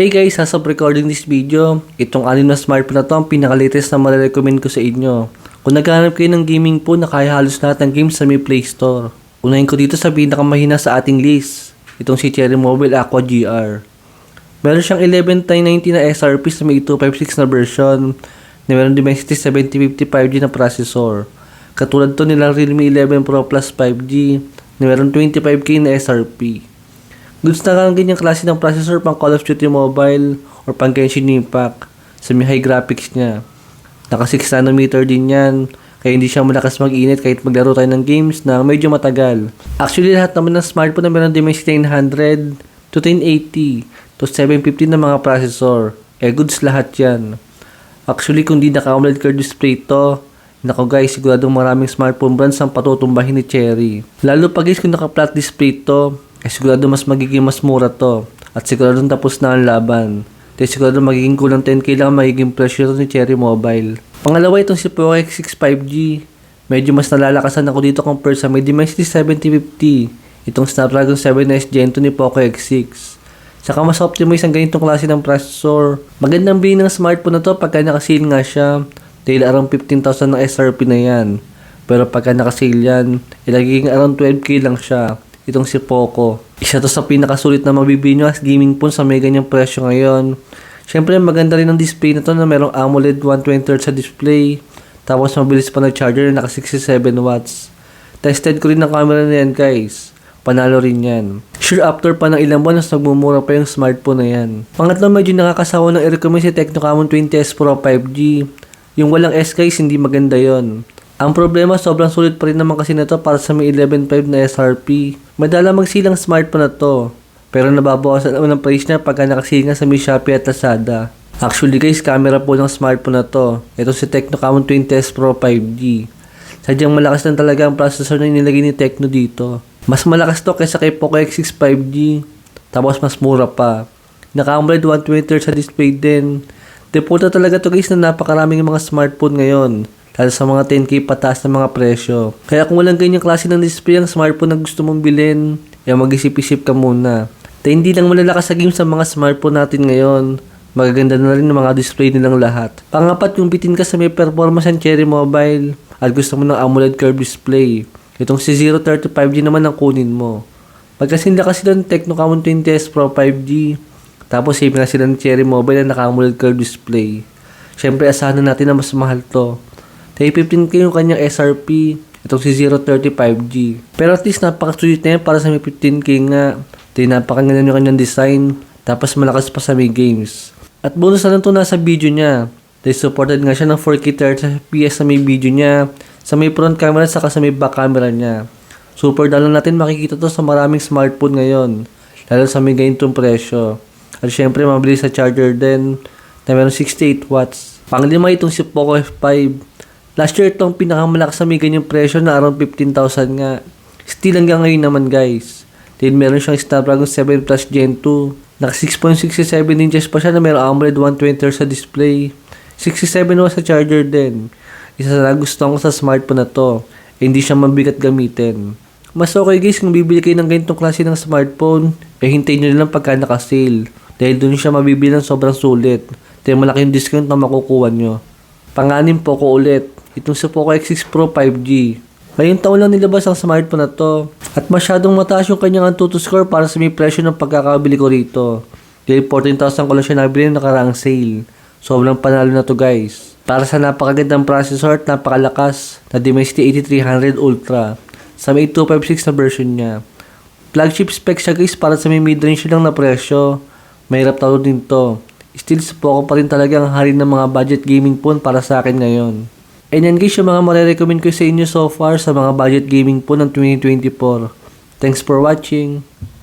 Hey guys, as of recording this video, itong anim na smartphone na to ang pinaka-latest na marirecommend ko sa inyo. Kung naghahanap kayo ng gaming phone na kaya halos lahat ng games sa may Play Store. Unahin ko dito sa pinakamahina sa ating list, itong si Cherry Mobile Aqua GR. Meron siyang 11,990 na SRP sa may 256 na version na meron Dimensity 7050 5G na processor. Katulad to nilang Realme 11 Pro Plus 5G na meron 25k na SRP. Goods na lang ganyang klase ng processor pang Call of Duty Mobile or pang Genshin Impact sa may high graphics niya. Naka 6 nanometer din yan, kaya hindi siya malakas mag-init kahit maglaro tayo ng games na medyo matagal. Actually, lahat naman ng smartphone na meron Dimensity 900 to 1080 to 750 na mga processor. Eh, goods lahat yan. Actually, kung di naka-AMOLED curved display to, Nako guys, siguradong maraming smartphone brands ang patutumbahin ni Cherry. Lalo pa guys kung naka-flat display to, eh sigurado mas magiging mas mura to. At sigurado tapos na ang laban. Dahil sigurado magiging kulang 10k lang ang magiging presyo ni Cherry Mobile. Pangalawa itong si Poco X6 5G. Medyo mas nalalakasan ako dito compared sa may Dimensity 7050. Itong Snapdragon 7S Gen 2 ni Poco X6. Saka mas optimize ang ganitong klase ng processor. Magandang bilhin ng smartphone na to pagka naka-sale nga siya. Dahil around 15,000 ng SRP na yan. Pero pagka naka-sale yan, ilagiging around 12k lang siya. Itong si Poco. Isa to sa pinakasulit na mabibili nyo as gaming phone sa may ganyang presyo ngayon. Siyempre, maganda rin ang display na to na merong AMOLED 120Hz sa display. Tapos mabilis pa na charger na naka 67 watts. Tested ko rin ang camera na yan guys. Panalo rin yan. Sure after pa ng ilang buwan, mas nagmumura pa yung smartphone na yan. Pangatlo, medyo nakakasawa ng i-recommend si Tecno Camon 20S Pro 5G. Yung walang S guys, hindi maganda yon. Ang problema, sobrang sulit pa rin naman kasi na to para sa may 11.5 na SRP. Madala magsilang smartphone na to. Pero nababawasan naman ang price niya pagka nakasili nga sa may Shopee at Lazada. Actually guys, camera po ng smartphone na to. Ito si Tecno Camon 20S Pro 5G. Sadyang malakas lang talaga ang processor na inilagay ni Tecno dito. Mas malakas to kaysa kay Poco X6 5G. Tapos mas mura pa. Naka-AMOLED 120 sa display din. Deporta talaga to guys na napakaraming mga smartphone ngayon. Lalo sa mga 10k pataas na mga presyo. Kaya kung walang ganyang klase ng display ang smartphone na gusto mong bilhin, eh mag-isip-isip ka muna. At hindi lang malalakas sa game sa mga smartphone natin ngayon. Magaganda na rin ang mga display nilang lahat. Pangapat, kung bitin ka sa may performance ng Cherry Mobile at gusto mo ng AMOLED curved display, itong si 035G naman ang kunin mo. Pagkasinda kasi doon Tecno Camon 20S Pro 5G, tapos save na sila ng Cherry Mobile na naka-AMOLED curved display. Siyempre, asahan na natin na mas mahal to. Dahil 15k yung kanyang SRP, itong si 035G. Pero at least napakasulit na yan para sa may 15k nga. Dahil napakaganda yung kanyang design, tapos malakas pa sa may games. At bonus na lang to nasa video niya. Dahil supported nga siya ng 4K 30 FPS sa may video niya, sa may front camera saka sa may back camera niya. Super lang natin makikita to sa maraming smartphone ngayon, lalo sa may ganitong presyo. At syempre, mabilis sa charger din na meron 68 watts. Panglima itong si Poco F5. Last year itong pinakamalakas sa may ganyang presyo na around 15,000 nga. Still hanggang ngayon naman guys. Then meron siyang Snapdragon 7 Plus Gen 2. Naka 6.67 inches pa siya na meron AMOLED 120 Hz sa display. 67 watts sa charger din. Isa sa nagustuhan ko sa smartphone na to. Hindi siya mabigat gamitin. Mas okay guys kung bibili kayo ng ganitong klase ng smartphone, eh hintayin nyo lang pagka naka-sale. Dahil doon siya mabibili ng sobrang sulit. Dahil malaking discount na makukuha nyo. Panganim po ko ulit. Itong sa Poco X6 Pro 5G. Ngayong taon lang nilabas ang smartphone na to. At masyadong mataas yung kanyang Antutu score para sa may presyo ng pagkakabili ko rito. Dahil 14,000 ko lang siya nabili ng nakaraang sale. Sobrang panalo na to guys. Para sa napakagandang processor at napakalakas na Dimensity 8300 Ultra sa may 256 na version niya. Flagship specs siya guys para sa may mid-range lang na presyo. Mahirap talo din to. Still Poco pa rin talaga ang hari ng mga budget gaming phone para sa akin ngayon. And yan guys yung mga marirecommend ko sa inyo so far sa mga budget gaming phone ng 2024. Thanks for watching.